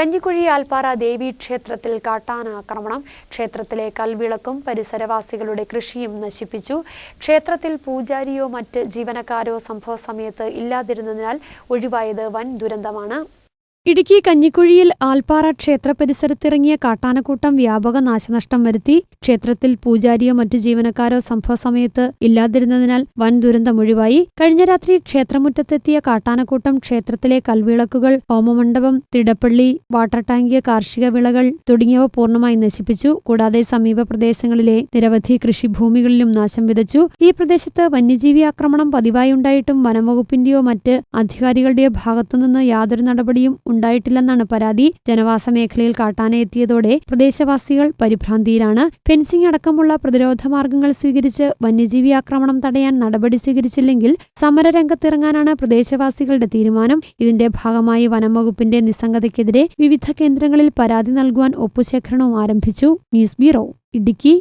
കഞ്ഞിക്കുഴി ആൽപ്പാറ ദേവി ക്ഷേത്രത്തിൽ കാട്ടാന ആക്രമണം. ക്ഷേത്രത്തിലെ കൽവിളക്കും പരിസരവാസികളുടെ കൃഷിയും നശിപ്പിച്ചു. ക്ഷേത്രത്തിൽ പൂജാരിയോ മറ്റ് ജീവനക്കാരോ സംഭവ സമയത്ത് ഇല്ലാതിരുന്നതിനാൽ ഒഴിവായത് വൻ ദുരന്തമാണ്. ഇടുക്കി കഞ്ഞിക്കുഴിയിൽ ആൽപ്പാറ ക്ഷേത്ര പരിസരത്തിറങ്ങിയ കാട്ടാനക്കൂട്ടം വ്യാപക നാശനഷ്ടം വരുത്തി. ക്ഷേത്രത്തിൽ പൂജാരിയോ മറ്റു ജീവനക്കാരോ സംഭവ സമയത്ത് ഇല്ലാതിരുന്നതിനാൽ വൻ ദുരന്തം ഒഴിവായി. കഴിഞ്ഞ രാത്രി ക്ഷേത്രമുറ്റത്തെത്തിയ കാട്ടാനക്കൂട്ടം ക്ഷേത്രത്തിലെ കൽവിളക്കുകൾ ഹോമമണ്ഡപം തിടപ്പള്ളി വാട്ടർ ടാങ്ക് കാർഷിക വിളകൾ തുടങ്ങിയവ പൂർണമായി നശിപ്പിച്ചു. കൂടാതെ സമീപ പ്രദേശങ്ങളിലെ നിരവധി കൃഷിഭൂമികളിലും നാശം വിതച്ചു. ഈ പ്രദേശത്ത് വന്യജീവി ആക്രമണം പതിവായുണ്ടായിട്ടും വനംവകുപ്പിന്റെയോ മറ്റ് അധികാരികളുടെയോ ഭാഗത്തുനിന്ന് യാതൊരു നടപടിയും ഉണ്ടായിട്ടില്ലെന്നാണ് പരാതി. ജനവാസ മേഖലയിൽ കാട്ടാന എത്തിയതോടെ പ്രദേശവാസികൾ പരിഭ്രാന്തിയിലാണ്. ഫെൻസിംഗ് അടക്കമുള്ള പ്രതിരോധ മാർഗങ്ങൾ സ്വീകരിച്ച് വന്യജീവി ആക്രമണം തടയാൻ നടപടി സ്വീകരിച്ചില്ലെങ്കിൽ സമരരംഗത്തിറങ്ങാനാണ് പ്രദേശവാസികളുടെ തീരുമാനം. ഇതിന്റെ ഭാഗമായി വനംവകുപ്പിന്റെ നിസ്സംഗതയ്ക്കെതിരെ വിവിധ കേന്ദ്രങ്ങളിൽ പരാതി നൽകുവാൻ ഒപ്പുശേഖരണവും ആരംഭിച്ചു. News bureau Idukki.